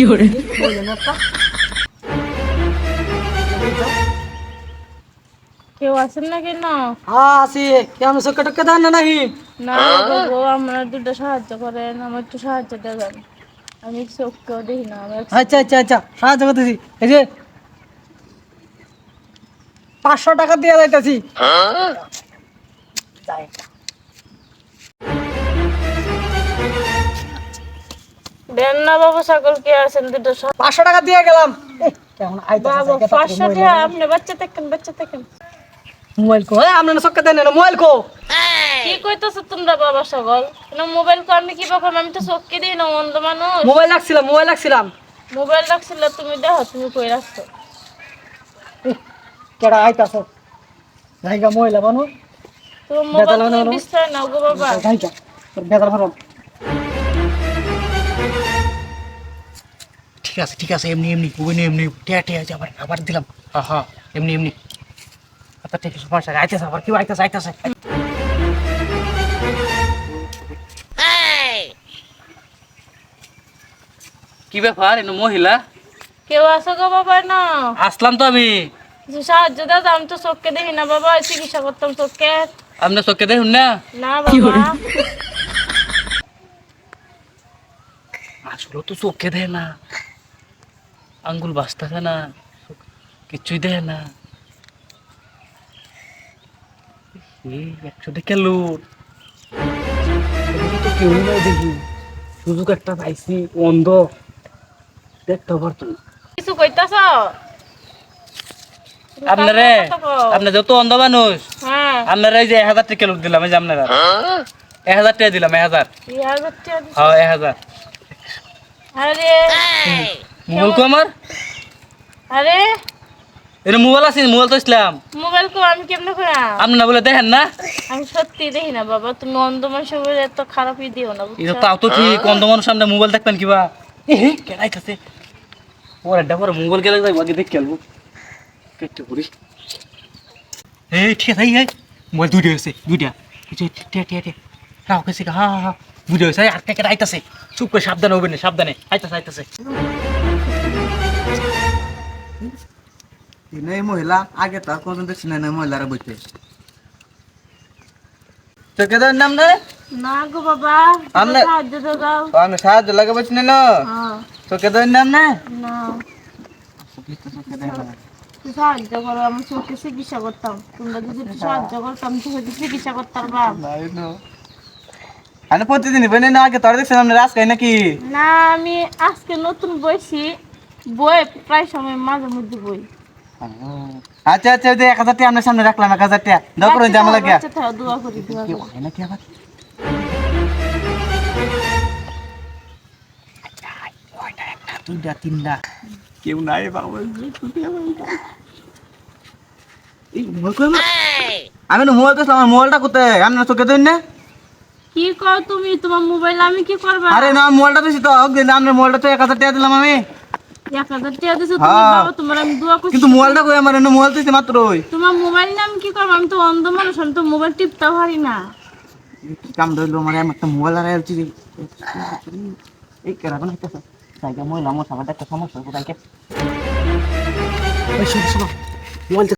একটা কেউ নাকি? না। হ্যাঁ আসি কেমন চোখে টোকে দেন না নাকি? না বাবু আমরা দুটো সাহায্য করেন আমার একটু সাহায্য দেবেন আমি চোখকেও দেখি না আমি আচ্ছা আচ্ছা আচ্ছা সাহায্য করতেছি। এই যে পাঁচশো টাকা দিয়ে যাইতেছি। দেন না বাবু সকল কে আছেন? দুটো পাঁচশো টাকা দিয়ে গেলাম। কেমন আইতাছে পাঁচশো টাকা আপনি বাচ্চা দেখেন বাচ্চা দেখেন। মোবাইল কো। আপনার চোখে দেন না মোবাইল কো। কি কইতেছো তোমরা বাবা সকল না মোবাইল কো আমি কি আমি তো চোখকে দিই না অন্ধ মানুষ। মোবাইল রাখছিলাম মোবাইল রাখছিলাম। মোবাইল রাখছিল তুমি দেখো তুমি কই রাখছো? কেডা আইতাছে? জায়গা মহিলা বানু। তোমার মোবাইল বেতাল বিস্তার নাও গো বাবা। জায়গা। তোর বেদার ভারম ঠিক আছে ঠিক আছে এমনি এমনি ওই এমনি টিয়া টিয়া আছে আবার আবার দিলাম। হ্যাঁ হ্যাঁ এমনি এমনি। আচ্ছা ঠিক আছে সমস্যা আইতেছে আবার কি আইতেছে আইতেছে। কি ব্যাপার এনে মহিলা? কেউ আছো গো বাবা না আসলাম তো আমি। সাহায্য দাও আমি তো চোখকে দেখি না বাবা চিকিৎসা করতাম চোখকে। আপনার চোখে দেখুন না? না বাবা। আসলে তো চোখে দেয় না। আঙ্গুল বাঁচতেছে না কিছুই দেয় না। একশো দেখে লুট কেউ নাই দেখি। সুযোগ একটা পাইছি অন্ধ। দেখতে পারতো না। কিছু কইতাছ? আপনারে আপনার যত অন্ধ মানুষ হ্যাঁ। আপনারা এই যে এক হাজার টাকা লোক দিলাম এই যে আপনারা। এক হাজার টাকা দিলাম এক হাজার। টাকা। হ্যাঁ এক হাজার। আরে। মোবাইল কো আমার? আরে। এটা মোবাইল আছে মোবাইল তো ইসলাম। মোবাইল কো আমি কেমনে করে আপনি না বলে দেখেন না? আমি সত্যি দেখি না বাবা তুমি অন্ধ মানুষ বলে এত খারাপই দিও না এটা তাও তো ঠিক অন্ধ মানুষ সামনে মোবাইল দেখবেন কিবা এ কেনাইতেছে ওর একটা পরে মোবাইল গেলে যাই বাকি দেখে খেলব। কেটে করি এই ঠিক আছে এই মোবাইল দুইটা হয়েছে দুইটা। টিয়া টিয়া টিয়া। রাও কেছে হা হা হা। দুইটা হয়েছে আর কে আইতাছে। চুপ করে সাবধানে হবে না সাবধানে। আইতাছে আইতাছে। এই মহিলা আগে তো আর কোনদিন দেখছি না মহিলারা বইতে তোকে তোর নাম রে? না গো বাবা আমনে- সাহায্য তো দাও। আমি সাহায্য লাগে বলছি না হ্যাঁ। তোকে তোর নাম না? না। সাহায্য করো আমি চোখে চিকিৎসা করতাম। তোমরা যদি সাহায্য করতাম চোখে চিকিৎসা করতাম আমি প্রতিদিন বই না আগে তোর দেখছিলাম না রাস্তায় নাকি? না আমি আজকে নতুন বইছি বই প্রায় সময় মাঝে মধ্যে বই। আচ্ছা আচ্ছা ওই এক হাজার টাকা আপনার সামনে রাখলাম এক হাজার টাকা। দাও করে জামা লাগে। দোয়া করি দোয়া করি। নাকি আবার? দুইটা তিনটা কেউ নাই বাবা এই মোবাইল কই আমার? আমি না মোবাইল তো আমার মোবাইলটা কোথায়? আপনার চোখে ধরেন না। কি কও তুমি? তোমার মোবাইল আমি কি করবা? আরে না মোবাইলটা দিছি তো। হোক দিন আপনার মোবাইলটা তো এক হাজার টাকা দিলাম আমি। এক হাজার টাকা দিছো তুমি হ্যাঁ। বাবা তোমার আমি দোয়া করছি। কিন্তু মোবাইলটা কই আমার? এনে মোবাইল দিছি মাত্র ওই তোমার মোবাইল নিয়ে আমি কি করব? আমি তো অন্ধ মানুষ আমি তো মোবাইল টিপতেও পারি না। কাম ধরলো মানে আমার একটা মোবাইল আর আলছি এই কেরা কোন হইতেছে জায়গা মহিলা আমার সামনে একটা সমস্যা কোথায় কে ওই শোনো শোনো। মোবাইল